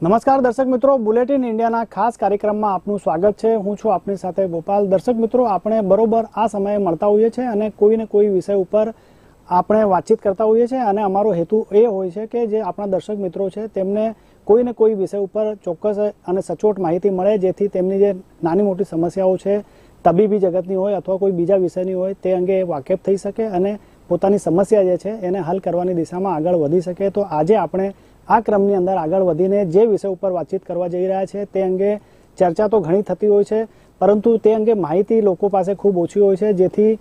નમસ્કાર દર્શક મિત્રો, બુલેટિન ઇન્ડિયાના ખાસ કાર્યક્રમમાં આપનું સ્વાગત છે. હું છું આપની સાથે ગોપાલ. દર્શક મિત્રો, આપણે બરોબર આ સમયે મળતા હોઈએ છીએ અને કોઈને કોઈ વિષય ઉપર આપણે વાતચીત કરતા હોઈએ છીએ. અને અમારો હેતુ એ હોય છે કે જે આપણા દર્શક મિત્રો છે, તેમને કોઈને કોઈ વિષય ઉપર ચોક્કસ અને સચોટ માહિતી મળે, જેથી તેમની જે નાની મોટી સમસ્યાઓ છે, તબીબી જગતની હોય અથવા કોઈ બીજા વિષયની હોય, તે અંગે વાકેફ થઈ શકે અને પોતાની સમસ્યા જે છે, એને હલ કરવાની દિશામાં આગળ વધી શકે. તો આજે આપણે આ ક્રમની અંદર આગળ વધીને જે વિષય ઉપર વાતચીત કરવા જઈ રહ્યા છે તે અંગે ચર્ચા તો ઘણી થતી હોય છે, પરંતુ તે અંગે માહિતી લોકો પાસે ખૂબ ઓછી હોય છે, જેથી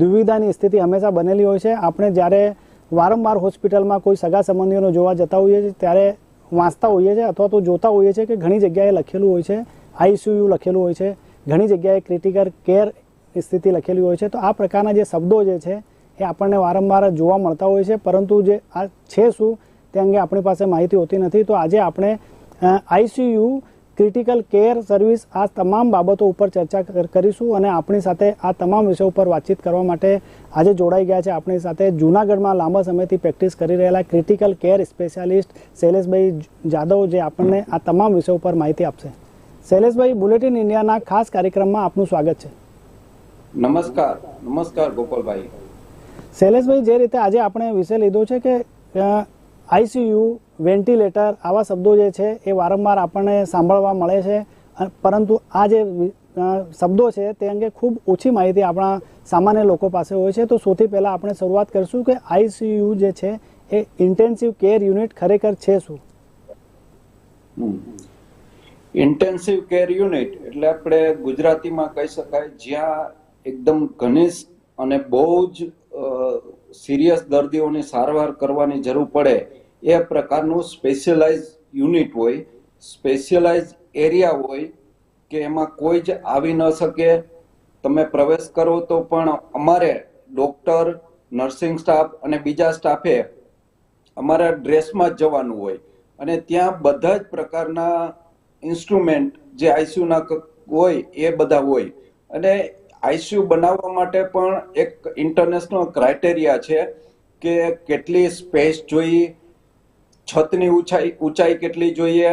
દુવિધાની સ્થિતિ હંમેશા બનેલી હોય છે. આપણે જ્યારે વારંવાર હોસ્પિટલમાં કોઈ સગા સંબંધીઓને જોવા જતા હોઈએ છીએ, ત્યારે વાંચતા હોઈએ છીએ અથવા તો જોતા હોઈએ છીએ કે ઘણી જગ્યાએ લખેલું હોય છે આઈસીયુ લખેલું હોય છે, ઘણી જગ્યાએ ક્રિટિકલ કેર સ્થિતિ લખેલી હોય છે. તો આ પ્રકારના જે શબ્દો જે છે, એ આપણને વારંવાર જોવા મળતા હોય છે. પરંતુ જે આ છે શું તે અંગે આપણી પાસે માહિતી હોતી નથી. તો આજે આપણે આઈસીયુ ક્રિટિકલ કેર સર્વિસ આ તમામ બાબતો ઉપર ચર્ચા કરીશું અને આપણી સાથે આ તમામ વિષયો ઉપર વાતચીત કરવા માટે આજે જોડાઈ ગયા છે. આપણી સાથે જૂનાગઢમાં લાંબા સમયથી પ્રેક્ટિસ કરી રહેલા critical care specialist Shaileshbhai Jadav જે આપણને આ તમામ વિષયો ઉપર માહિતી આપશે. શૈલેષભાઈ બુલેટિન ઇન્ડિયાના ખાસ કાર્યક્રમમાં આપનું સ્વાગત છે. નમસ્કાર નમસ્કાર ગોપાલભાઈ. શૈલેષભાઈ જે રીતે આજે આપણે વિષય લીધો છે કે આઈસીયુ વેન્ટિલેટર આવા શબ્દો જે છે એ વારંવાર આપણને સાંભળવા મળે છે. પરંતુ આ જે શબ્દો છે તે અંગે ખૂબ ઓછી માહિતી આપણા સામાન્ય લોકો પાસે હોય છે. તો સૌથી પહેલાં આપણે શરૂઆત કરીશું કે આઈસીયુ જે છે એ ઇન્ટેન્સિવ કેર યુનિટ ખરેખર છે શું? ઇન્ટેન્સિવ કેર યુનિટ એટલે આપણે ગુજરાતીમાં કહી શકાય જ્યાં એકદમ ઘનિષ્ઠ અને બહુ જ સિરિયસ દર્દીઓની સારવાર કરવાની જરૂર પડે, એ પ્રકારનું સ્પેશિયલાઇઝ યુનિટ હોય, સ્પેશિયલાઇઝ એરિયા હોય કે એમાં કોઈ જ આવી ન શકે. તમે પ્રવેશ કરો તો પણ અમારે ડોક્ટર, નર્સિંગ સ્ટાફ અને બીજા સ્ટાફે અમારા ડ્રેસમાં જ જવાનું હોય. અને ત્યાં બધા જ પ્રકારના ઇન્સ્ટ્રુમેન્ટ જે આઈસીયુના હોય એ બધા હોય. અને આઈસીયુ બનાવવા માટે પણ એક ઇન્ટરનેશનલ ક્રાઇટેરિયા છે કે કેટલી સ્પેસ જોઈએ, છતની ઊંચાઈ ઊંચાઈ કેટલી જોઈએ,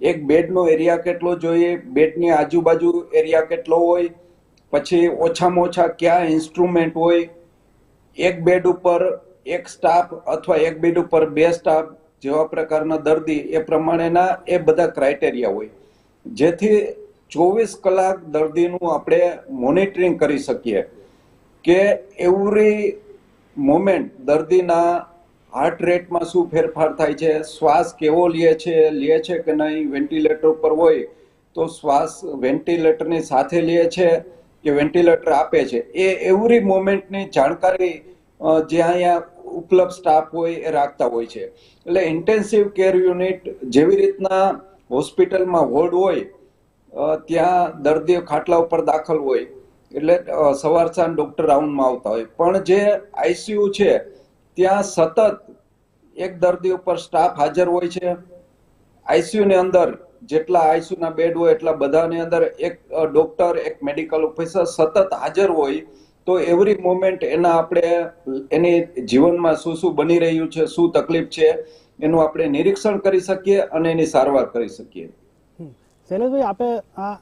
એક બેડનો એરિયા કેટલો જોઈએ, બેડની આજુબાજુ એરિયા કેટલો હોય, પછી ઓછામાં ઓછા કયા ઇન્સ્ટ્રુમેન્ટ હોય, એક બેડ ઉપર એક સ્ટાફ અથવા એક બેડ ઉપર બે સ્ટાફ જેવા પ્રકારના દર્દી એ પ્રમાણેના એ બધા ક્રાઇટેરિયા હોય. જેથી ચોવીસ કલાક દર્દીનું આપણે મોનિટરિંગ કરી શકીએ. કે એવરી મોમેન્ટ દર્દીના હાર્ટ રેટમાં શું ફેરફાર થાય છે, શ્વાસ કેવો લે છે લે છે કે નહીં વેન્ટિલેટર ઉપર હોય તો શ્વાસ વેન્ટિલેટરની સાથે લે છે કે વેન્ટિલેટર આપે છે. એ એવરી મોમેન્ટની જાણકારી જે અહીંયા ઉપલબ્ધ સ્ટાફ હોય એ રાખતા હોય છે. એટલે ઇન્ટેન્સિવ કેર યુનિટ જેવી રીતના હોસ્પિટલમાં વોર્ડ હોય ત્યાં દર્દીઓ ખાટલા ઉપર દાખલ હોય એટલે સવાર સાંજ ડોક્ટર રાઉન્ડમાં આવતા હોય પણ જે આઈસીયુ છે, ત્યાં સતત એક દર્દી ઉપર સ્ટાફ હાજર હોય છે આઈસીયુની અંદર જેટલા આઈસીયુના બેડ હોય, એટલા બધાની અંદર એક ડૉક્ટર એક મેડિકલ ઓફિસર સતત હાજર હોય, તો એવરી મોમેન્ટ એના આપણે, એની જીવનમાં શું શું બની રહ્યું છે, શું તકલીફ છે, એનું આપણે નિરીક્ષણ કરી શકીએ અને એની સારવાર કરી શકીએ. શૈલેષભાઈ, આપે આ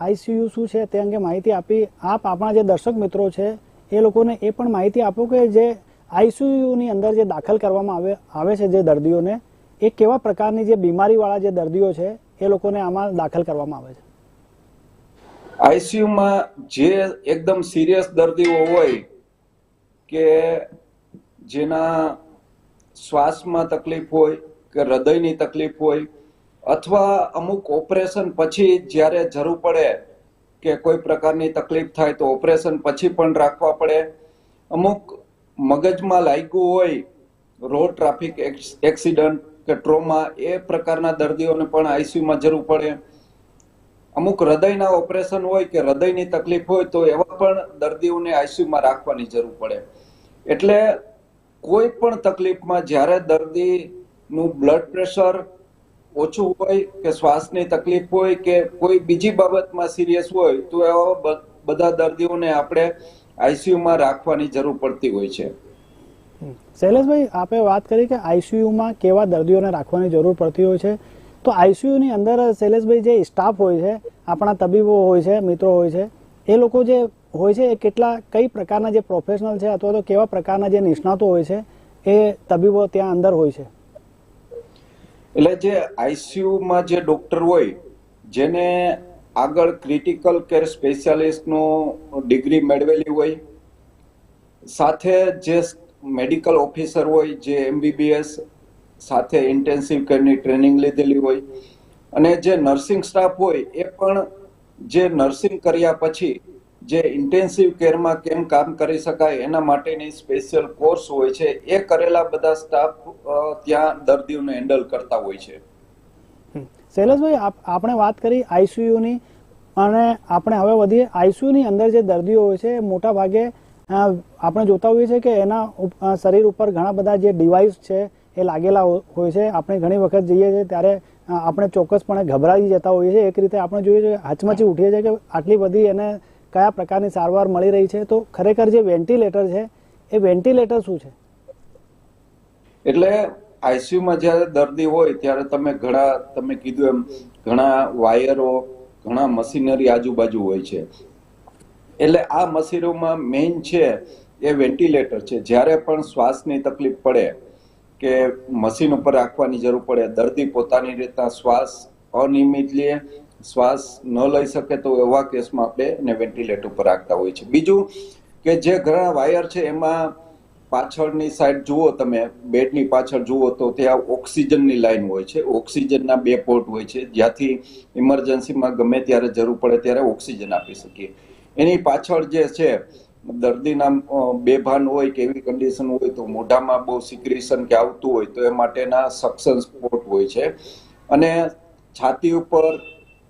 આઈસીયુ શું છે તે અંગે માહિતી આપી. આપ આપણા જે દર્શક મિત્રો છે, એ લોકોને એ પણ માહિતી આપો કે જે આઈસીયુની અંદર જે દાખલ કરવામાં આવે આવે છે જે દર્દીઓને, એ કેવા પ્રકારની જે બીમારીવાળા જે દર્દીઓ છે, એ લોકોને આમાં દાખલ કરવામાં આવે છે? આઈસીયુમાં જે એકદમ સિરિયસ દર્દીઓ હોય કે જેના શ્વાસમાં તકલીફ હોય કે હૃદયની તકલીફ હોય અથવા અમુક ઓપરેશન પછી જ્યારે જરૂર પડે કે કોઈ પ્રકારની તકલીફ થાય તો ઓપરેશન પછી પણ રાખવા પડે. અમુક મગજમાં લાગ્યું હોય, રોડ ટ્રાફિક એક્સિડન્ટ કે ટ્રોમા એ પ્રકારના દર્દીઓને પણ આઈસીયુમાં જરૂર પડે. અમુક હૃદયના ઓપરેશન હોય કે હૃદયની તકલીફ હોય તો એવા પણ દર્દીઓને આઈસીયુમાં રાખવાની જરૂર પડે. એટલે કોઈ પણ તકલીફમાં જ્યારે દર્દીનું બ્લડ પ્રેશર ઓછું હોય કે શ્વાસની તકલીફ હોય કે કોઈ બીજી બાબતમાં સિરિયસ હોય, તો એવા બધા દર્દીઓને આપણે આઈસીયુમાં રાખવાની જરૂર પડતી હોય છે. શૈલેષભાઈ, આપે વાત કરી કે આઈસીયુમાં કેવા દર્દીઓને રાખવાની જરૂર પડતી હોય છે. તો આઈસીયુની અંદર શૈલેષભાઈ જે સ્ટાફ હોય છે, આપણા તબીબો હોય છે, મિત્રો હોય છે, એ લોકો જે હોય છે, એ કેટલા, કઈ પ્રકારના જે પ્રોફેશનલ છે, અથવા તો કેવા પ્રકારના જે નિષ્ણાતો હોય છે, એ તબીબો ત્યાં અંદર હોય છે? એટલે જે આઈસીયુમાં જે ડોક્ટર હોય, જેને આગળ ક્રિટિકલ કેર સ્પેશિયાલિસ્ટનો ડિગ્રી મેળવેલી હોય, સાથે જે મેડિકલ ઓફિસર હોય, જે એમબીબીએસ સાથે ઇન્ટેન્સિવ કેરની ટ્રેનિંગ લીધેલી હોય, અને જે નર્સિંગ સ્ટાફ હોય, એ પણ જે નર્સિંગ કર્યા પછી, જે ઇન્ટેન્સિવ કેરમાં કેમ કામ કરી શકાય, એના માટેની સ્પેશિયલ કોર્સ હોય છે, એ કરેલા બધા સ્ટાફ ત્યાં દર્દીઓને હેન્ડલ કરતા હોય છે. શૈલેષભાઈ આપણે વાત કરી આઈસીયુની અને આપણે હવે વધીએ. આઈસીયુની અંદર જે દર્દીઓ હોય છે મોટા ભાગે આપણે જોતા હોઈએ છીએ કે એના શરીર ઉપર ઘણા બધા જે ડિવાઇસ છે એ લાગેલા હોય છે. આપણે ઘણી વખત જઈએ છીએ ત્યારે આપણે ચોક્કસપણે ગભરાઈ જતા હોઈએ છીએ. એક રીતે આપણે જોઈએ છીએ હચમચી ઉઠીએ છીએ કે આટલી બધી એને કયા પ્રકારની સારવાર મળી રહી છે. તો ખરેખર જે વેન્ટિલેટર છે એ વેન્ટિલેટર શું છે? એટલે આઈસીયુમાં જ્યારે દર્દી હોય ત્યારે તમે ઘણા, તમે કીધું એમ, ઘણા વાયરો, ઘણા મશીનરી આજુબાજુ હોય છે. એટલે આ મશીનોમાં મેઇન છે એ વેન્ટિલેટર છે. જ્યારે પણ શ્વાસની તકલીફ પડે કે મશીન ઉપર રાખવાની જરૂર પડે, દર્દી પોતાની રીતના શ્વાસ અનિયમિત લે, શ્વાસ ન લઈ શકે તો એવા કેસમાં આપણે એને વેન્ટિલેટર ઉપર રાખતા હોય છે. બીજું કે જે ઘણા વાયર છે એમાં પાછળની સાઈડ જુઓ તમે, બેડની પાછળ જુઓ તો ત્યાં ઓક્સિજનની લાઈન હોય છે. ઓક્સિજનના બે પોર્ટ હોય છે. જ્યાંથી ઇમરજન્સીમાં ગમે ત્યારે જરૂર પડે ત્યારે ઓક્સિજન આપી શકીએ. એની પાછળ જે છે, દર્દીના બેભાન હોય કે એવી કન્ડિશન હોય તો મોઢામાં બહુ સિક્રેશન કે આવતું હોય તો એ માટેના સક્સન્સ પોર્ટ હોય છે. અને છાતી ઉપર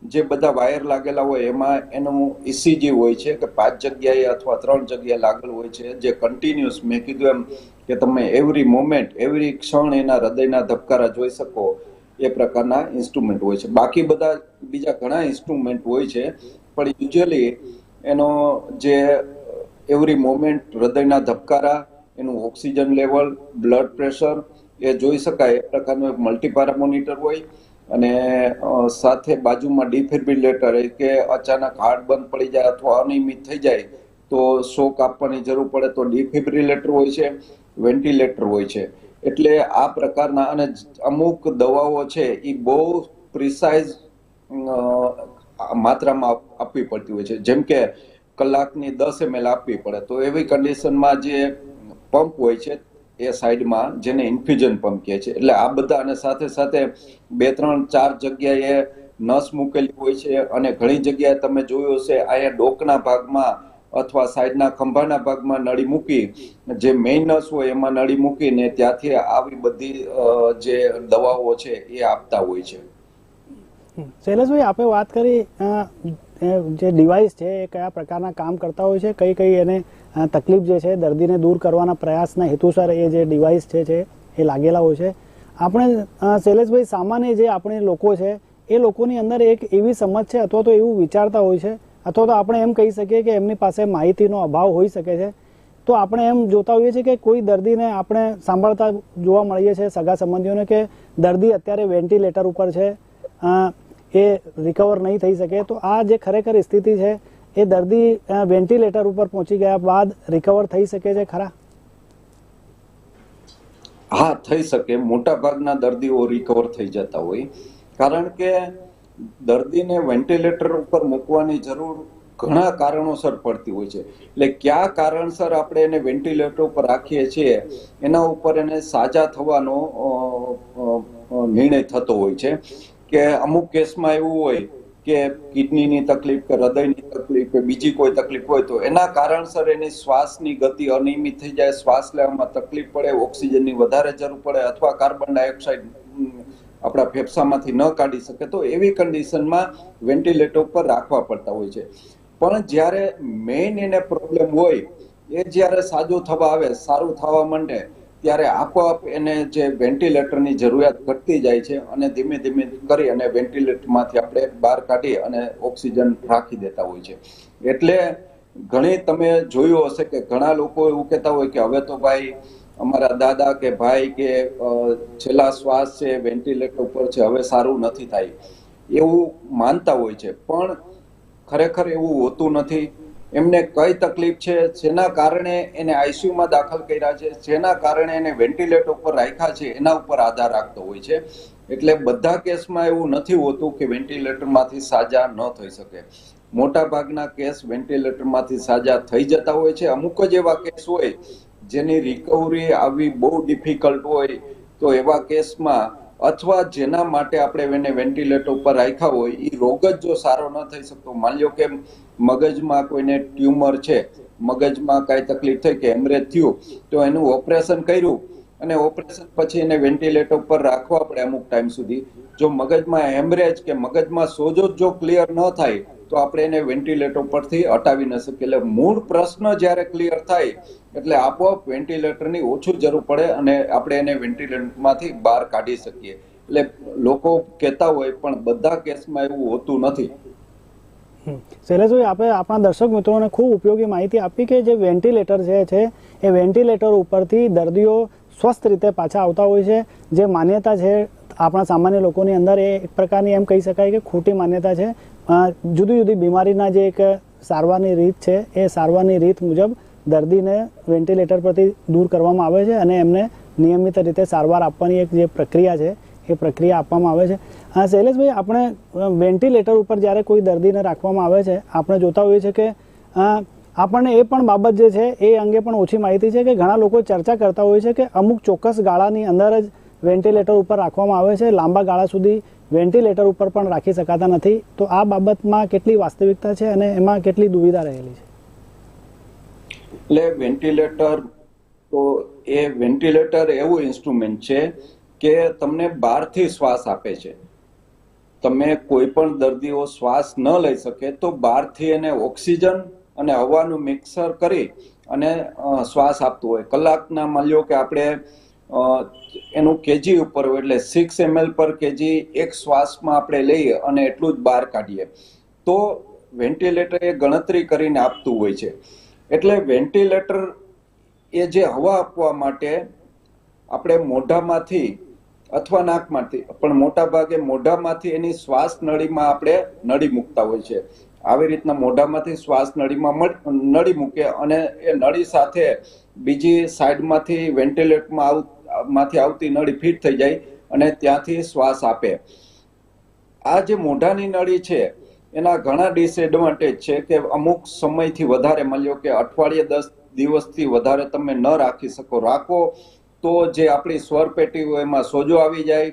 જે બધા વાયર લાગેલા હોય એમાં એનું ઇસીજી હોય છે કે પાંચ જગ્યાએ અથવા ત્રણ જગ્યાએ લાગેલું હોય છે. જે કન્ટિન્યુઅસ મેં કીધું એમ કે તમે એવરી મોમેન્ટ એવરી ક્ષણ એના હૃદયના ધબકારા જોઈ શકો એ પ્રકારના ઇન્સ્ટ્રુમેન્ટ હોય છે. બાકી બધા બીજા ઘણા ઇન્સ્ટ્રુમેન્ટ હોય છે, પણ યુઝ્યુઅલી એનો જે એવરી મોમેન્ટ હૃદયના ધબકારા, એનું ઓક્સિજન લેવલ બ્લડ પ્રેશર એ જોઈ શકાય. એ પ્રકારનું એક મલ્ટીપારા મોનિટર હોય. અને સાથે બાજુમાં ડિફિબ્રિલેટર કે અચાનક હાર્ટ બંધ પડી જાય અથવા અનિયમિત થઈ જાય, તો શોક આપવાની જરૂર પડે તો ડિફિબ્રિલેટર હોય છે, વેન્ટિલેટર હોય છે. એટલે આ પ્રકારના અને અમુક દવાઓ છે એ બહુ પ્રિસાઇઝ માત્રામાં આપવી પડતી હોય છે. જેમ કે કલાકની દસ એમએલ આપવી પડે. તો એવી કન્ડિશનમાં જે પંપ હોય છે એ સાઈડમાં જેને ઇન્ફ્યુઝન પંપ કહે છે. એટલે આ બધા અને સાથે સાથે બે, ત્રણ, ચાર જગ્યાએ નસ મૂકેલી હોય છે અને ઘણી જગ્યાએ તમે જોયું હશે અહીંયા ડોકના ભાગમાં અથવા સાઈડના ખંભાના ભાગમાં નળી મૂકી, જે મેઇન નસ હોય એમાં નળી મૂકીને ત્યાંથી આવી બધી જે દવાઓ છે એ આપતા હોય છે. શૈલેષભાઈ આપણે વાત કરી જે ડિવાઇસ છે એ કયા પ્રકારના કામ કરતા હોય છે, કઈ કઈ એને તકલીફ જે છે, દર્દીને દૂર કરવાના પ્રયાસના હેતુસર એ જે ડિવાઇસ છે છે, એ લાગેલા હોય છે. આપણે શૈલેષભાઈ, સામાન્ય જે આપણે લોકો છે, એ લોકોની અંદર એક એવી સમજ છે, અથવા તો એવું વિચારતા હોય છે, અથવા તો આપણે એમ કહી શકીએ કે એમની પાસે માહિતીનો અભાવ હોઈ શકે છે. તો આપણે એમ જોતા હોઈએ છીએ કે કોઈ દર્દીને આપણે સાંભળતા જોવા મળીએ છીએ સગા સંબંધીઓને કે દર્દી અત્યારે વેન્ટિલેટર ઉપર છે એ રિકવર નહીં થઈ શકે. તો આ જે ખરેખર સ્થિતિ છે એ દર્દી વેન્ટિલેટર ઉપર પહોંચી ગયા બાદ રિકવર થઈ શકે છે ખરા? હા, થઈ શકે. મોટા ભાગના દર્દીઓ રિકવર થઈ જતા હોય. કારણ કે દર્દીને વેન્ટિલેટર ઉપર મૂકવાની જરૂર ઘણા કારણોસર પડતી હોય છે. એટલે કયા કારણસર આપણે એને વેન્ટિલેટર ઉપર રાખીએ છીએ, એના ઉપર એને સાજા થવાનો નિર્ણય થતો હોય છે. કે અમુક કેસમાં એવું હોય કે કિડનીની તકલીફ, કે હૃદયની તકલીફ, કે બીજી કોઈ તકલીફ હોય તો એના કારણસર એની શ્વાસની ગતિ અનિયમિત થઈ જાય. શ્વાસ લેવામાં તકલીફ પડે, ઓક્સિજનની વધારે જરૂર પડે અથવા કાર્બન ડાયોક્સાઇડ આપણા ફેફસામાંથી ન કાઢી શકે તો એવી કન્ડિશનમાં વેન્ટિલેટર ઉપર રાખવા પડતા હોય છે. પણ જ્યારે મેઇન એને પ્રોબ્લેમ હોય, એ જ્યારે સાજો થવા આવે, સારું થવા માંડે ત્યારે આપોઆપ એને જે વેન્ટિલેટરની જરૂરિયાત ઘટતી જાય છે અને ધીમે ધીમે કરી અને વેન્ટિલેટરમાંથી આપણે બહાર કાઢી અને ઓક્સિજન રાખી દેતા હોય છે. એટલે ઘણી તમે જોયું હશે કે ઘણા લોકો એવું કહેતા હોય કે હવે તો ભાઈ અમારા દાદા કે ભાઈ કે છેલ્લા શ્વાસ છે, વેન્ટિલેટર ઉપર છે, હવે સારું નથી થાય. એવું માનતા હોય છે. પણ ખરેખર એવું હોતું નથી. એમને કઈ તકલીફ છે? જેના કારણે એને આઈસીયુમાં દાખલ કર્યા છે? જેના કારણે એને વેન્ટિલેટર ઉપર રાખ્યા છે? એના ઉપર આધાર રાખતો હોય છે. એટલે બધા કેસમાં એવું નથી હોતું કે વેન્ટિલેટરમાંથી સાજા ન થઈ શકે. મોટા ભાગના કેસ વેન્ટિલેટરમાંથી સાજા થઈ જતા હોય છે. અમુક જ એવા કેસ હોય જેની રિકવરી આવવી બહુ ડિફિકલ્ટ હોય તો એવા કેસમાં અથવા જેના માટે આપણે એને વેન્ટિલેટર ઉપર રાખ્યા હોય એ રોગ જ જો સારો ન થઈ શકતો. માની લો કે મગજમાં કોઈને ટ્યુમર છે, મગજમાં કાંઈ તકલીફ થઈ કે હેમરેજ થયું, તો એનું ઓપરેશન કર્યું અને ઓપરેશન પછી એને વેન્ટિલેટર ઉપર રાખવા પડે અમુક ટાઈમ સુધી. જો મગજમાં હેમરેજ કે મગજમાં સોજો જો ક્લિયર ન થાય, તો આપણે એને વેન્ટિલેટર પરથી હટાવી ન શકીએ. એટલે મૂળ પ્રશ્ન જ્યારે ક્લિયર થાય એટલે આપોઆપ વેન્ટિલેટરની ઓછું જરૂર પડે અને આપણે એને વેન્ટિલેટરમાંથી બહાર કાઢી શકીએ. એટલે લોકો કહેતા હોય, પણ બધા કેસમાં એવું હોતું નથી. શૈલેષભાઈ આપણે આપણા દર્શક મિત્રોને ખૂબ ઉપયોગી માહિતી આપી કે જે વેન્ટિલેટર જે છે, એ વેન્ટિલેટર ઉપરથી દર્દીઓ સ્વસ્થ રીતે પાછા આવતા હોય છે. જે માન્યતા છે, આપણા સામાન્ય લોકોની અંદર એ એક પ્રકારની એમ કહી શકાય કે ખોટી માન્યતા છે. જુદી જુદી બીમારીના જે એક સારવારની રીત છે, એ સારવારની રીત મુજબ દર્દીને વેન્ટિલેટર પરથી દૂર કરવામાં આવે છે અને એમને નિયમિત રીતે સારવાર આપવાની એક જે પ્રક્રિયા છે, એ પ્રક્રિયા આપવામાં આવે છે. હા, શૈલેષભાઈ, આપણે વેન્ટિલેટર ઉપર જ્યારે કોઈ દર્દીને રાખવામાં આવે છે, આપણે જોતા હોઈએ છીએ કે આપણને એ પણ બાબત જે છે, એ અંગે પણ ઓછી માહિતી છે કે ઘણા લોકો ચર્ચા કરતા હોય છે કે અમુક ચોક્કસ ગાળાની અંદર જ વેન્ટિલેટર ઉપર રાખવામાં આવે છે. લાંબા ગાળા સુધી વેન્ટિલેટર ઉપર પણ રાખી શકાતા નથી. તો આ બાબતમાં કેટલી વાસ્તવિકતા છે અને એમાં કેટલી દુવિધા રહેલી છે? એટલે વેન્ટિલેટર તો એ વેન્ટિલેટર એવું ઇન્સ્ટ્રુમેન્ટ છે કે તમને બહારથી શ્વાસ આપે છે. તમે કોઈ પણ દર્દીઓ શ્વાસ ન લઈ શકે તો બહારથી એને ઓક્સિજન અને હવાનું મિક્સર કરી અને શ્વાસ આપતું હોય. કલાકના માલ્યો કે આપણે એનું કેજી ઉપર હોય એટલે સિક્સ એમએલ પર કેજી એક શ્વાસમાં આપણે લઈએ અને એટલું જ બહાર કાઢીએ. તો વેન્ટિલેટર એ ગણતરી કરીને આપતું હોય છે. એટલે વેન્ટિલેટર એ જે હવા આપવા માટે આપણે મોઢામાંથી અથવા નાકમાંથી, પણ મોટા ભાગે મોઢામાંથી એની શ્વાસ નળીમાં આપણે નળી મૂકતા હોય છે. આવી રીતના મોઢામાંથી શ્વાસ નળીમાં નળી મૂકે અને એ નળી સાથે બીજી સાઈડમાંથી વેન્ટિલેટરમાં માંથી આવતી નળી ફિટ થઈ જાય અને ત્યાંથી શ્વાસ આપે. આ જે મોઢાની નળી છે એના ઘણા ડિસએડવાન્ટેજ છે કે અમુક સમયથી વધારે લો કે અઠવાડિયે દસ દિવસથી વધારે તમે ન રાખી શકો. રાખો તો જે આપણી સ્વર પેટી હોય એમાં સોજો આવી જાય,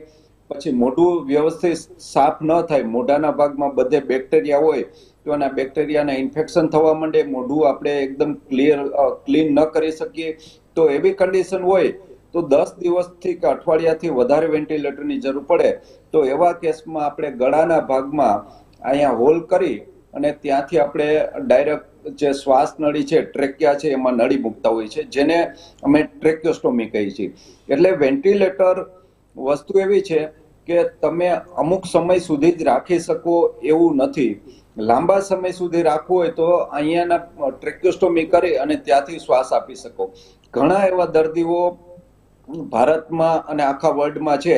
પછી મોઢું વ્યવસ્થિત સાફ ન થાય, મોઢાના ભાગમાં બધે બેક્ટેરિયા હોય, તો એના બેક્ટેરિયાના ઇન્ફેક્શન થવા માંડે, મોઢું આપણે એકદમ ક્લિયર ક્લીન ન કરી શકીએ. તો એવી કન્ડિશન હોય, તો દસ દિવસથી કે અઠવાડિયાથી વધારે વેન્ટિલેટરની જરૂર પડે. તો એવા કેસમાં આપણે ગળાના ભાગમાં અહીંયા હોલ કરી અને ત્યાંથી આપણે ડાયરેક્ટ જે શ્વાસ નળી છે, ટ્રેકિયા છે, એમાં નળી મૂકતા હોય છે જેને અમે ટ્રેક્યોસ્ટોમી કહીએ છીએ. એટલે વેન્ટિલેટર વસ્તુ એવી છે કે તમે અમુક સમય સુધી જ રાખી શકો એવું નથી. લાંબા સમય સુધી રાખવું હોય તો અહીંયાના ટ્રેક્યોસ્ટોમી કરી અને ત્યાંથી શ્વાસ આપી શકો. ઘણા એવા દર્દીઓ ભારતમાં અને આખા વર્લ્ડમાં છે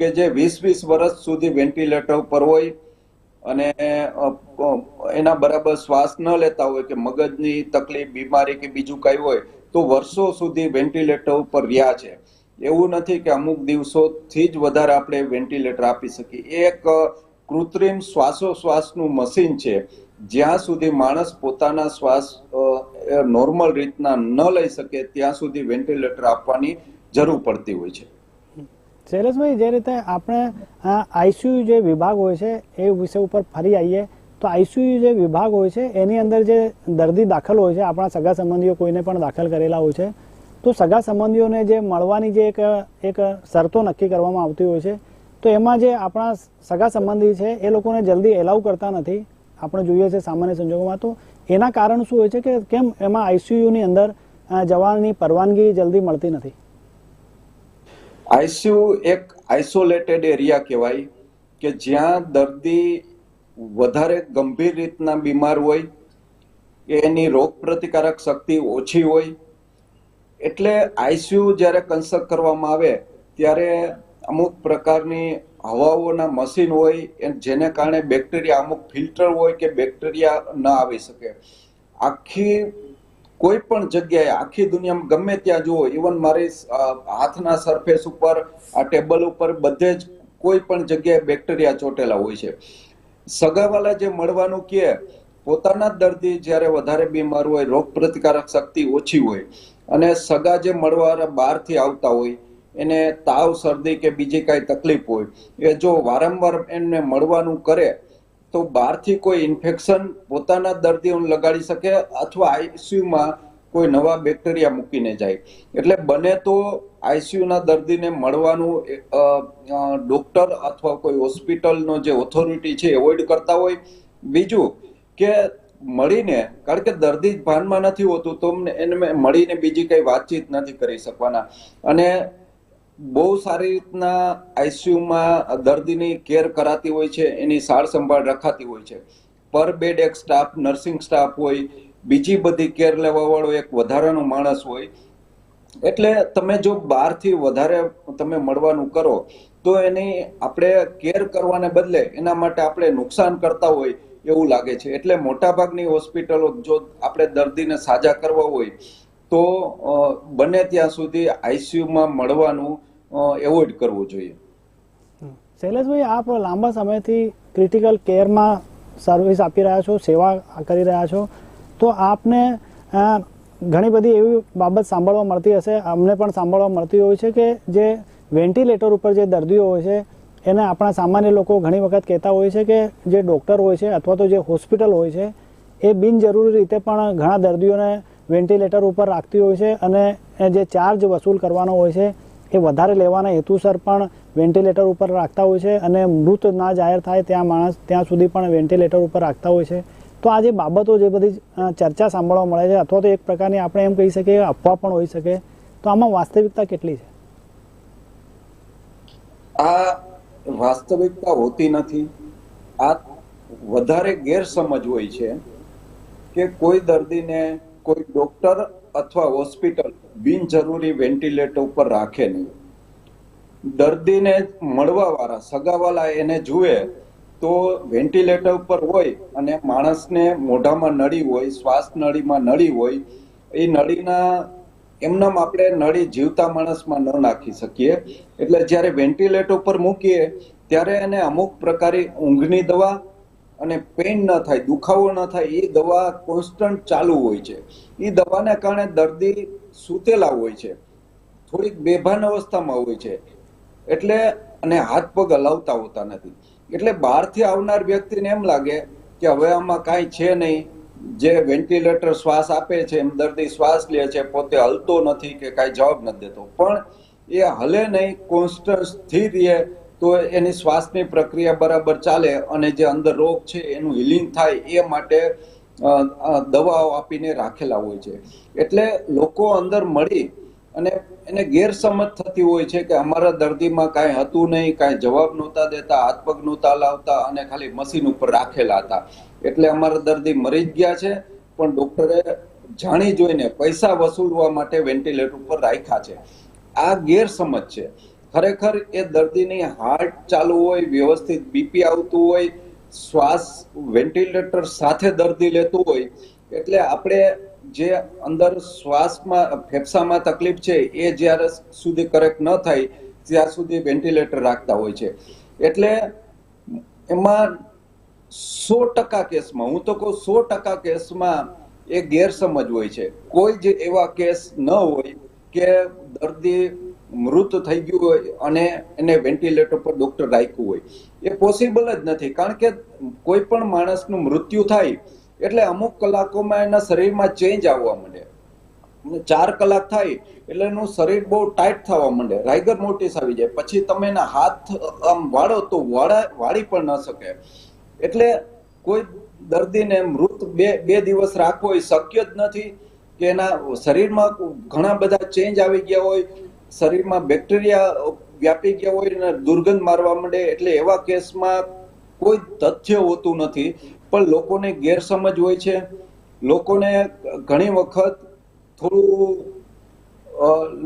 કે જે વીસ વીસ વર્ષ સુધી વેન્ટિલેટર ઉપર હોય અને એના બરાબર શ્વાસ ન લેતા હોય કે મગજની તકલીફ, બીમારી કે બીજું કઈ હોય, તો વર્ષો સુધી વેન્ટિલેટર ઉપર રહ્યા છે. એવું નથી કે અમુક દિવસોથી જ વધારે આપણે વેન્ટિલેટર આપી શકીએ. એક કૃત્રિમ શ્વાસોશ્વાસનું મશીન છે. જ્યાં સુધી માણસ પોતાના શ્વાસ નોર્મલ રીતના ન લઈ શકે, ત્યાં સુધી વેન્ટિલેટર આપવાની જરૂર પડતી હોય છે. શૈલેષભાઈ જે રીતે આપણે આઈસીયુ જે વિભાગ હોય છે, એ વિષય ઉપર ફરી આવીએ, તો આઈસીયુ જે વિભાગ હોય છે, એની અંદર જે દર્દી દાખલ હોય છે, આપણા સગા સંબંધીઓ કોઈને પણ દાખલ કરેલા હોય છે, તો સગા સંબંધીઓને જે મળવાની જે એક એક શરતો નક્કી કરવામાં આવતી હોય છે, તો એમાં જે આપણા સગા સંબંધી છે, એ લોકોને જલ્દી એલાઉ કરતા નથી. આપણે જોઈએ છે સામાન્ય સંજોગોમાં તો એના કારણ શું હોય છે કે કેમ એમાં આઈસીયુની અંદર જવાની પરવાનગી જલ્દી મળતી નથી. આઈસીયુ એક આઇસોલેટેડ એરિયા કહેવાય કે જ્યાં દર્દી વધારે ગંભીર રીતના બીમાર હોય કે એની રોગ પ્રતિકારક શક્તિ ઓછી હોય. એટલે આઈસીયુ જ્યારે કન્સ્ટ્રક્ટ કરવામાં આવે, ત્યારે અમુક પ્રકારની હવાઓના મશીન હોય જેને કારણે બેક્ટેરિયા અમુક ફિલ્ટર હોય કે બેક્ટેરિયા ન આવી શકે. આખી કોઈ પણ જગ્યાએ આખી દુનિયામાં ગમે ત્યાં જુઓ ઇવન મારી હાથના સરફેસ ઉપર, આ ટેબલ ઉપર બધે જ કોઈ પણ જગ્યાએ બેક્ટેરિયા ચોટેલા હોય છે. સગાવાલા જે મળવાનું કહે પોતાના દર્દી જ્યારે વધારે બીમાર હોય રોગ પ્રતિકારક શક્તિ ઓછી હોય, અને સગા જે મળવા બહારથી આવતા હોય, એને તાવ, શરદી કે બીજી કાંઈ તકલીફ હોય, એ જો વારંવાર એમને મળવાનું કરે તો બહારથી કોઈ ઇન્ફેક્શન પોતાના દર્દીઓને લગાડી શકે અથવા આઈસીયુમાં કોઈ નવા બેક્ટેરિયા મૂકીને જાય. એટલે બને તો આઈસીયુના દર્દીને મળવાનું ડોક્ટર અથવા કોઈ હોસ્પિટલનો જે ઓથોરિટી છે એવોઇડ કરતા હોય. બીજું કે મળીને, કારણ કે દર્દી ભાનમાં નથી હોતું, તો એને મળીને બીજી કઈ વાતચીત નથી કરી શકવાના. અને બહુ સારી રીતના આઈસીયુમાં દર્દીની કેર કરાતી હોય છે, એની સાર સંભાળ રખાતી હોય છે. પર બેડ એક સ્ટાફ, નર્સિંગ સ્ટાફ હોય, બીજી બધી કેર લેવાવાળો એક વધારાનો માણસ હોય. એટલે તમે જો બહારથી વધારે તમે મળવાનું કરો, તો એની આપણે કેર કરવાને બદલે એના માટે આપણે નુકસાન કરતા હોય એવું લાગે છે. એટલે મોટાભાગની હોસ્પિટલો જો આપણે દર્દીને સાજા કરવા હોય, તો બને ત્યાં સુધી આઈસીયુમાં મળવાનું એવોઇડ કરવું જોઈએ. શૈલેષભાઈ, આપ લાંબા સમયથી ક્રિટિકલ કેરમાં સર્વિસ આપી રહ્યા છો, સેવા કરી રહ્યા છો. તો આપને ઘણી બધી એવી બાબત સાંભળવા મળતી હશે, અમને પણ સાંભળવા મળતી હોય છે કે જે વેન્ટિલેટર ઉપર જે દર્દીઓ હોય છે, એને આપણા સામાન્ય લોકો ઘણી વખત કહેતા હોય છે કે જે ડૉક્ટર હોય છે અથવા તો જે હોસ્પિટલ હોય છે, એ બિનજરૂરી રીતે પણ ઘણા દર્દીઓને વેન્ટિલેટર ઉપર રાખતી હોય છે અને જે ચાર્જ વસૂલ કરવાનો હોય છે એ વધારે લેવાના હેતુસર પણ વેન્ટિલેટર ઉપર રાખતા હોય છે અને મૃત ના જાહેર થાય ત્યાં માણસ ત્યાં સુધી પણ વેન્ટિલેટર ઉપર રાખતા હોય છે. તો આ જે બાબતો જે બધી ચર્ચા સાંભળવા મળે છે, અથવા તો એક પ્રકારની આપણે એમ કહી શકીએ અફવા પણ હોઈ શકે. તો આમાં વાસ્તવિકતા કેટલી છે? આ વાસ્તવિકતા હોતી નથી. આ વધારે ગેરસમજ હોય છે કે કોઈ દર્દીને કોઈ ડોક્ટર અથવા હોસ્પિટલ બિનજરૂરી વેન્ટિલેટર ઉપર રાખે નહીં. દર્દીને મળવા વાળા સગાવાલા એને જુએ તો વેન્ટિલેટર ઉપર હોય અને માણસને મોઢામાં નળી હોય, શ્વાસ નળીમાં નળી હોય, એ નળીના, એમનામ આપણે નળી જીવતા માણસમાં ન નાખી શકીએ. એટલે જ્યારે વેન્ટિલેટર ઉપર મૂકીએ, ત્યારે એને અમુક પ્રકારે ઊંઘની દવા અને પેઇન ન થાય, દુખાવો ન થાય, એ દવા કોન્સ્ટન્ટ ચાલુ હોય છે. એ દવાને કારણે દર્દી સૂતેલા હોય છે. થોડીક બેભાન અવસ્થામાં હોય છે. એટલે અને હાથ પગ હલાવતા હોતા નથી. એટલે બહારથી આવનાર વ્યક્તિને એમ લાગે કે હવે આમાં કાંઈ છે નહીં. જે વેન્ટિલેટર શ્વાસ આપે છે, એમ દર્દી શ્વાસ લે છે, પોતે હલતો નથી કે કાંઈ જવાબ નથી દેતો. પણ એ હલે નહીં કોન્સ્ટન્ટ સ્થિર રહે તો એની શ્વાસની પ્રક્રિયા બરાબર ચાલે અને જે અંદર રોગ છે, એનું હિલિંગ થાય એ માટે દવાઓ આપીને રાખેલા હોય છે. એટલે લોકો અંદર મળી અને એને ગેરસમજ થતી હોય છે કે અમારા દર્દીમાં કાંઈ હતું નહીં, કાંઈ જવાબ નહોતા દેતા હાથ પગ નહોતા લાવતા અને ખાલી મશીન ઉપર રાખેલા હતા. એટલે અમારા દર્દી મરી જ ગયા છે, પણ ડોક્ટરે જાણી જોઈને પૈસા વસૂલવા માટે વેન્ટિલેટર ઉપર રાખ્યા છે. આ ગેરસમજ છે. ખરેખર એ દર્દીની હાર્ટ ચાલુ હોય, વ્યવસ્થિત બીપી આવતું હોય, શ્વાસ વેન્ટિલેટર સાથે દર્દી લેતું હોય, એટલે આપણે જે અંદર શ્વાસમાં, ફેફસામાં તકલીફ છે, એ જ્યારે સુધી કરેક્ટ ન થાય, ત્યાં સુધી વેન્ટિલેટર રાખતા હોય છે. એટલે એમાં સો ટકા કેસમાં, હું તો કહું સો ટકા કેસમાં એ ગેરસમજ હોય છે. કોઈ જ એવા કેસ ન હોય કે દર્દી મૃત થઈ ગયું હોય અને એને વેન્ટિલેટર પર ડોક્ટર રાખ્યું હોય, એ પોસિબલ જ નથી. કારણ કે કોઈ પણ માણસનું મૃત્યુ થાય, એટલે અમુક કલાકોમાં એના શરીરમાં ચેન્જ આવવા માંડે. ચાર કલાક થાય, એટલે એનું શરીર બહુ ટાઈટ થવા માંડે. રાઈગર મોટિસ આવી જાય. પછી તમે એના હાથ આમ વાળો તો વાળા, વાળી પણ ન શકે. એટલે કોઈ દર્દીને મૃત બે બે દિવસ રાખવો એ શક્ય જ નથી કે એના શરીરમાં ઘણા બધા ચેન્જ આવી ગયા હોય શરીરમાં બેક્ટેરિયા વ્યાપી ગયા હોય અને દુર્ગંધ મારવા માંડે એટલે એવા કેસમાં કોઈ તથ્ય હોતું નથી. પણ લોકોને ગેરસમજ હોય છે. લોકોને ઘણી વખત થોડું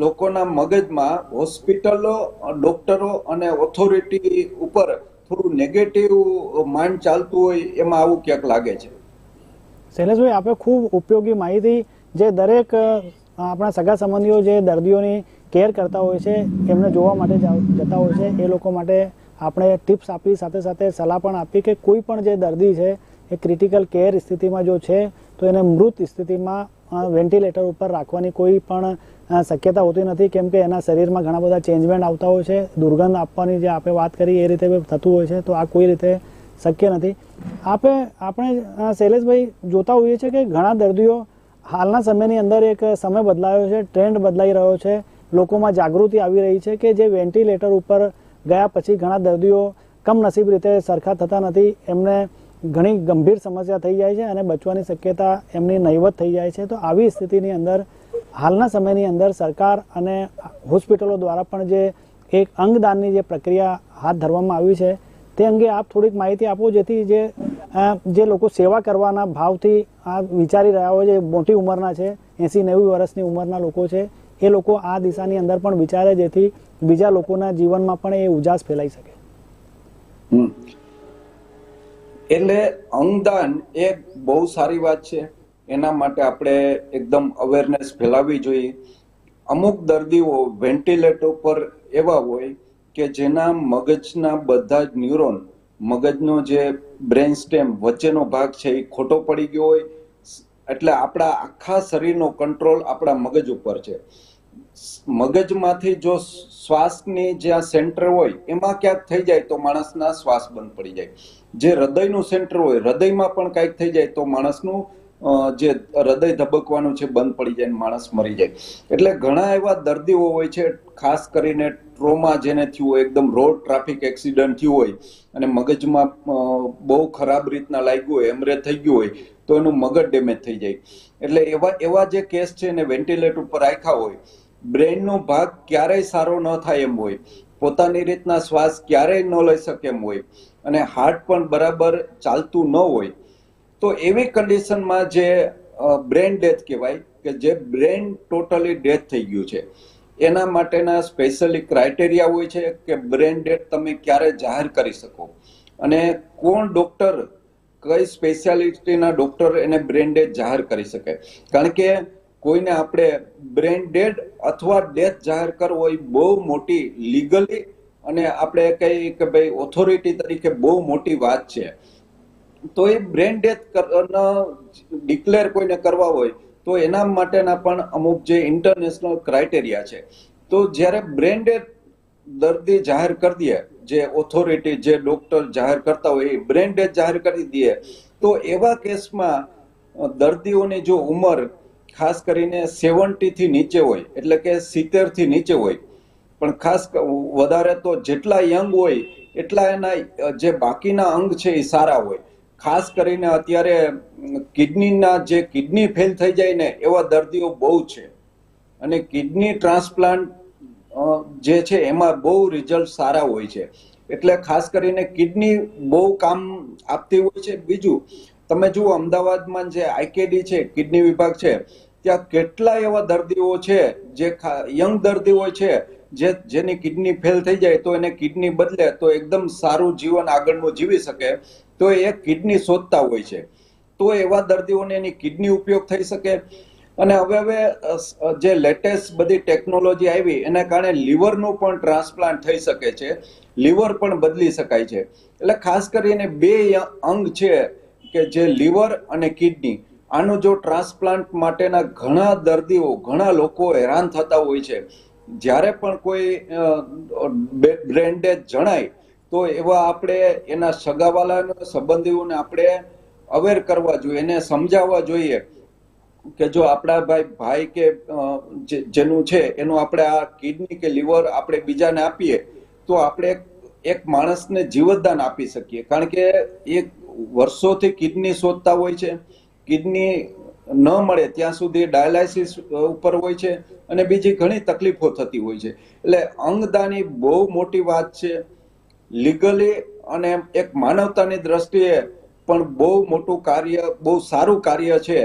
લોકોના મગજમાં હોસ્પિટલો, ડોક્ટરો અને ઓથોરિટી ઉપર થોડું નેગેટિવ માઇન્ડ ચાલતું હોય એમાં આવું ક્યાંક લાગે છે. શૈલેષભાઈ, આપે ખૂબ ઉપયોગી માહિતી જે દરેક આપણા સગા સંબંધીઓ જે દર્દીઓની કેર કરતા હોય છે, એમને જોવા માટે જતા હોય છે, એ લોકો માટે આપણે ટિપ્સ આપી, સાથે સાથે સલાહ પણ આપી કે કોઈ પણ જે દર્દી છે, એ ક્રિટિકલ કેર સ્થિતિમાં જો છે, તો એને મૃત સ્થિતિમાં વેન્ટિલેટર ઉપર રાખવાની કોઈ પણ શક્યતા હોતી નથી. કેમ કે એના શરીરમાં ઘણા બધા ચેન્જમેન્ટ આવતા હોય છે. દુર્ગંધ આપવાની જે આપણે વાત કરી, એ રીતે થતું હોય છે. તો આ કોઈ રીતે શક્ય નથી. આપે, આપણે શૈલેષભાઈ જોતા હોઈએ છીએ કે ઘણા દર્દીઓ હાલના સમયની અંદર એક સમય બદલાયો છે ટ્રેન્ડ બદલાઈ રહ્યો છે. લોકોમાં જાગૃતિ આવી રહી છે કે જે વેન્ટિલેટર ઉપર ગયા પછી ઘણા દર્દીઓ કમનસીબ રીતે સરખા થતા નથી. એમને ઘણી ગંભીર સમસ્યા થઈ જાય છે અને બચવાની શક્યતા એમની નહીવત થઈ જાય છે. તો આવી સ્થિતિની અંદર, હાલના સમયની અંદર સરકાર અને હોસ્પિટલો દ્વારા પણ જે એક અંગદાનની જે પ્રક્રિયા હાથ ધરવામાં આવી છે, તે અંગે આપ થોડીક માહિતી આપો, જેથી જે લોકો સેવા કરવાના ભાવથી આ વિચારી રહ્યા હોય છે મોટી ઉંમરના છે, એંસી નેવું વર્ષની ઉંમરના લોકો છે એ લોકો આ દિશાની અંદર પણ વિચારે જેથી બીજા લોકોના જીવનમાં પણ એ ઉજાસ ફેલાઈ શકે. એટલે અંગદાન એ બહુ સારી વાત છે. એના માટે આપણે એકદમ અવેરનેસ ફેલાવવી જોઈએ. અમુક દર્દીઓ વેન્ટિલેટર પર એવા હોય કે જેના મગજના બધા જ ન્યુરોન મગજનો જે બ્રેન સ્ટેમ વચ્ચેનો ભાગ છે એ ખોટો પડી ગયો હોય એટલે આપણા આખા શરીરનો કંટ્રોલ આપણા મગજ ઉપર છે. મગજમાંથી જો શ્વાસની જ્યાં સેન્ટર હોય, એમાં ક્યાંક થઈ જાય તો માણસના શ્વાસ બંધ પડી જાય. જે હૃદયનું સેન્ટર હોય, હૃદયમાં પણ કાંઈક થઈ જાય તો માણસનું જે હૃદય ધબકવાનું છે, બંધ પડી જાય માણસ મરી જાય. એટલે ઘણા એવા દર્દીઓ હોય છે, ખાસ કરીને ટ્રોમા જેને થયું હોય, એકદમ રોડ ટ્રાફિક એક્સિડન્ટ થયું હોય, અને મગજમાં બહુ ખરાબ રીતના લાગ્યું હોય, એમરે થઈ ગયું હોય, તો એનું મગજ ડેમેજ થઈ જાય. એટલે એવા એવા જે કેસ છે, એને વેન્ટિલેટર ઉપર રાખ્યા હોય, બ્રેઇનનો ભાગ ક્યારેય સારો ન થાય એમ હોય, પોતાની રીતના શ્વાસ ક્યારેય ન લઈ શકે એમ હોય, અને હાર્ટ પણ બરાબર ચાલતું ન હોય તો એવી કન્ડિશનમાં જે બ્રેન ડેથ કહેવાય કે જે બ્રેન ટોટલી ડેથ થઈ ગયું છે, એના માટેના સ્પેશિયલી ક્રાઇટેરિયા હોય છે કે બ્રેન ડેથ તમે ક્યારે જાહેર કરી શકો. અને કોણ ડોક્ટર કઈ સ્પેશિયાલિટીના ડોક્ટર એને બ્રેન ડેથ જાહેર કરી શકે? કારણ કે કોઈને આપણે બ્રેન ડેડ અથવા ડેથ જાહેર કરવો એ બહુ મોટી લીગલી અને આપણે કઈ કે ભાઈ ઓથોરિટી તરીકે બહુ મોટી વાત છે. તો એ બ્રેન ડેથ ડિક્લેર કોઈને કરવા હોય, તો એના માટેના પણ અમુક જે ઇન્ટરનેશનલ ક્રાઇટેરિયા છે. તો જ્યારે બ્રેન ડેથ દર્દી જાહેર કરી દે, જે ઓથોરિટી જે ડોક્ટર જાહેર કરતા હોય, એ બ્રેન ડેથ જાહેર કરી દે, તો એવા કેસમાં દર્દીઓની જો ઉંમર ખાસ કરીને સેવન્ટીથી નીચે હોય, એટલે કે સિત્તેરથી નીચે હોય, પણ ખાસ વધારે તો જેટલા યંગ હોય, એટલા એના જે બાકીના અંગ છે એ સારા હોય. ખાસ કરીને અત્યારે કિડનીના જે કિડની ફેલ થઈ જાય ને, એવા દર્દીઓ બહુ છે. અને કિડની ટ્રાન્સપ્લાન્ટ જે છે, એમાં બહુ રિઝલ્ટ સારા હોય છે. એટલે ખાસ કરીને કિડની બહુ કામ આપતી હોય છે. બીજું, તમે જુઓ અમદાવાદમાં જે આઈકેડી છે, કિડની વિભાગ છે, ત્યાં કેટલા એવા દર્દીઓ છે, જે યંગ દર્દીઓ છે જે જેની કિડની ફેલ થઈ જાય તો એને કિડની બદલે તો એકદમ સારું જીવન આગળનું જીવી શકે, તો એ કિડની શોધતા હોય છે. તો એવા દર્દીઓને એની કિડની ઉપયોગ થઈ શકે. અને હવે હવે જે લેટેસ્ટ બધી ટેકનોલોજી આવી, એના કારણે લીવરનું પણ ટ્રાન્સપ્લાન્ટ થઈ શકે છે. લીવર પણ બદલી શકાય છે. એટલે ખાસ કરીને બે અંગ છે કે જે લીવર અને કિડની આનું જો ટ્રાન્સપ્લાન્ટ માટેના ઘણા દર્દીઓ, ઘણા લોકો હેરાન થતા હોય છે. જ્યારે પણ કોઈ બ્રેન્ડેજ જણાય, તો એવા આપણે એના સગાવાલાના, સંબંધીઓને આપણે અવેર કરવા જોઈએ, એને સમજાવવા જોઈએ કે જો આપણા ભાઈ ભાઈ કે જેનું છે, એનું આપણે આ કિડની કે લીવર આપણે બીજાને આપીએ, તો આપણે એક- માણસને જીવતદાન આપી શકીએ. કારણ કે એક વર્ષોથી કિડની શોધતા હોય છે. કિડની ન મળે ત્યાં સુધી ડાયાલિસિસ ઉપર હોય છે અને બીજી ઘણી તકલીફો થતી હોય છે એટલે અંગદાની બહુ મોટી વાત છે લીગલી અને એક માનવતાની દ્રષ્ટિએ પણ બહુ મોટું કાર્ય, બહુ સારું કાર્ય છે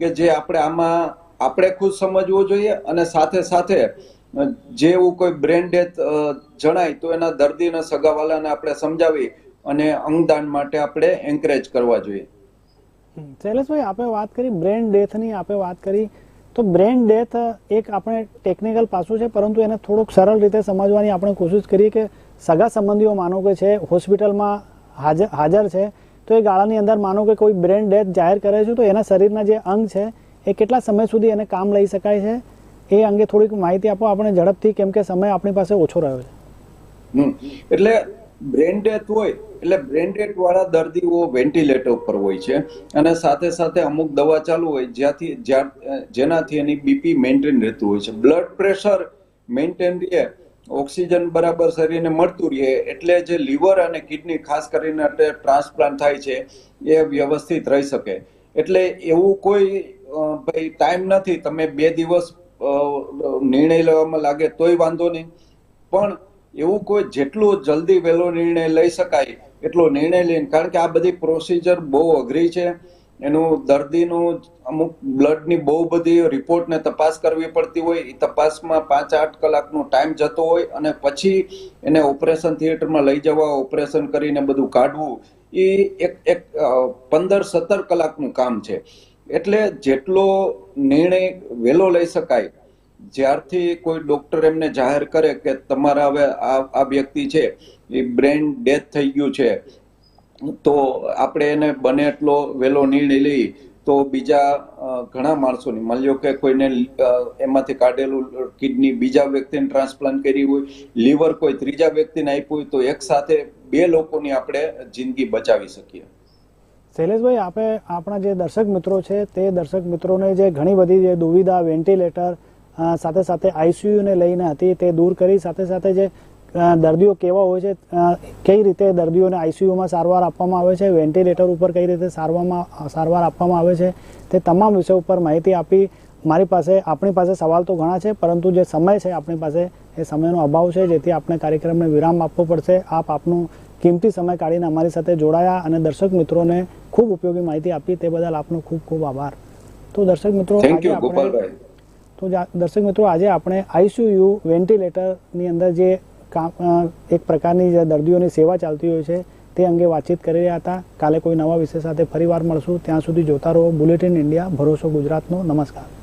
કે જે આપણે આમાં, આપણે ખુદ સમજવું જોઈએ અને સાથે સાથે જેવું કોઈ બ્રેન જણાય તો એના દર્દીને સગાવાલાને આપણે સમજાવી અને અંગદાન માટે આપણે એન્કરેજ કરવા જોઈએ. શૈલેષભાઈ આપણે વાત કરી બ્રેન ડેથની આપણે વાત કરી. તો બ્રેન ડેથ એક આપણે ટેકનિકલ પાસું છે, પરંતુ એને થોડુંક સરળ રીતે સમજવાની આપણે કોશિશ કરીએ કે સગા સંબંધીઓ માનો કે છે, હોસ્પિટલમાં હાજર હાજર છે, તો એ ગાળાની અંદર માનો કે કોઈ બ્રેન ડેથ જાહેર કરે છે, તો એના શરીરના જે અંગ છે, એ કેટલા સમય સુધી એને કામ લઈ શકાય છે? એ અંગે થોડીક માહિતી આપો. આપણે ઝડપથી, કેમ કે સમય આપણી પાસે ઓછો રહ્યો છે. એટલે બ્રેન ડેથ હોય, એટલે બ્રેન ડેથ વાળા દર્દીઓ વેન્ટિલેટર પર હોય છે. અને સાથે સાથે અમુક દવા ચાલુ હોય, જ્યાંથી, જ્યાં જેનાથી એની બીપી મેન્ટેન રહેતું હોય છે. બ્લડ પ્રેશર મેન્ટેન રહે, ઓક્સિજન બરાબર શરીરને મળતું રહે, એટલે જે લીવર અને કિડની ખાસ કરીને ટ્રાન્સપ્લાન્ટ થાય છે, એ વ્યવસ્થિત રહી શકે. એટલે એવું કોઈ ભાઈ ટાઈમ નથી, તમે બે દિવસ નિર્ણય લેવામાં લાગે તોય વાંધો નહીં. પણ એવું કોઈ જેટલું જલ્દી વહેલો નિર્ણય લઈ શકાય એટલો નિર્ણય લઈને, કારણ કે આ બધી પ્રોસિજર બહુ અઘરી છે. એનું દર્દીનું અમુક બ્લડની બહુ બધી રિપોર્ટને તપાસ કરવી પડતી હોય. એ તપાસમાં પાંચ આઠ કલાકનો ટાઈમ જતો હોય અને પછી એને ઓપરેશન થિયેટરમાં લઈ જવા, ઓપરેશન કરીને બધું કાઢવું એ એક એક પંદર, સત્તર કલાકનું કામ છે. એટલે જેટલો નિર્ણય વહેલો લઈ શકાય જ્યારથી કોઈ ડોક્ટર એમને જાહેર કરે કે તમારા હવે આ વ્યક્તિ છે, એ બ્રેન ડેથ થઈ ગયું છે, તો આપણે એને બને એટલો વહેલો નિર્ણય લઈ, તો બીજા ઘણા માણસોની, માની લો કે કોઈને એમાંથી કાઢેલું કિડની બીજા વ્યક્તિને ટ્રાન્સપ્લાન્ટ કરી હોય લીવર કોઈ ત્રીજા વ્યક્તિને આપ્યું હોય, તો એક સાથે બે લોકોની આપણે જિંદગી બચાવી શકીએ. શૈલેષભાઈ આપણે આપણા જે દર્શક મિત્રો છે, તે દર્શક મિત્રોને જે ઘણી બધી જે દુવિધા વેન્ટિલેટર સાથે સાથે આઈસીયુને લઈને હતી તે દૂર કરી. સાથે સાથે જે દર્દીઓ કેવા હોય છે કઈ રીતે દર્દીઓને આઈસીયુમાં સારવાર આપવામાં આવે છે વેન્ટિલેટર ઉપર કઈ રીતે સારવારમાં સારવાર આપવામાં આવે છે તે તમામ વિષય ઉપર માહિતી આપી. મારી પાસે આપણી પાસે સવાલ તો ઘણા છે પરંતુ જે સમય છે આપણી પાસે એ સમયનો અભાવ છે જેથી આપણે કાર્યક્રમને વિરામ આપવો પડશે. આપ આપનું કિંમતી સમય કાઢીને અમારી સાથે જોડાયા અને દર્શક મિત્રોને ખૂબ ઉપયોગી માહિતી આપી. તે બદલ આપનો ખૂબ ખૂબ આભાર. તો દર્શક મિત્રો આજે આપણે ગોપાલભાઈ. તો દર્શક મિત્રો, આજે આપણે આઈસીયુ વેન્ટિલેટરની અંદર જે એક પ્રકારની જે દર્દીઓની સેવા ચાલતી હોય છે, તે અંગે વાતચીત કરી રહ્યા હતા. કાલે કોઈ નવા વિષય સાથે ફરીવાર મળશું. ત્યાં સુધી જોતા રહો બુલેટિન ઇન્ડિયા, ભરોસો ગુજરાતનો. નમસ્કાર.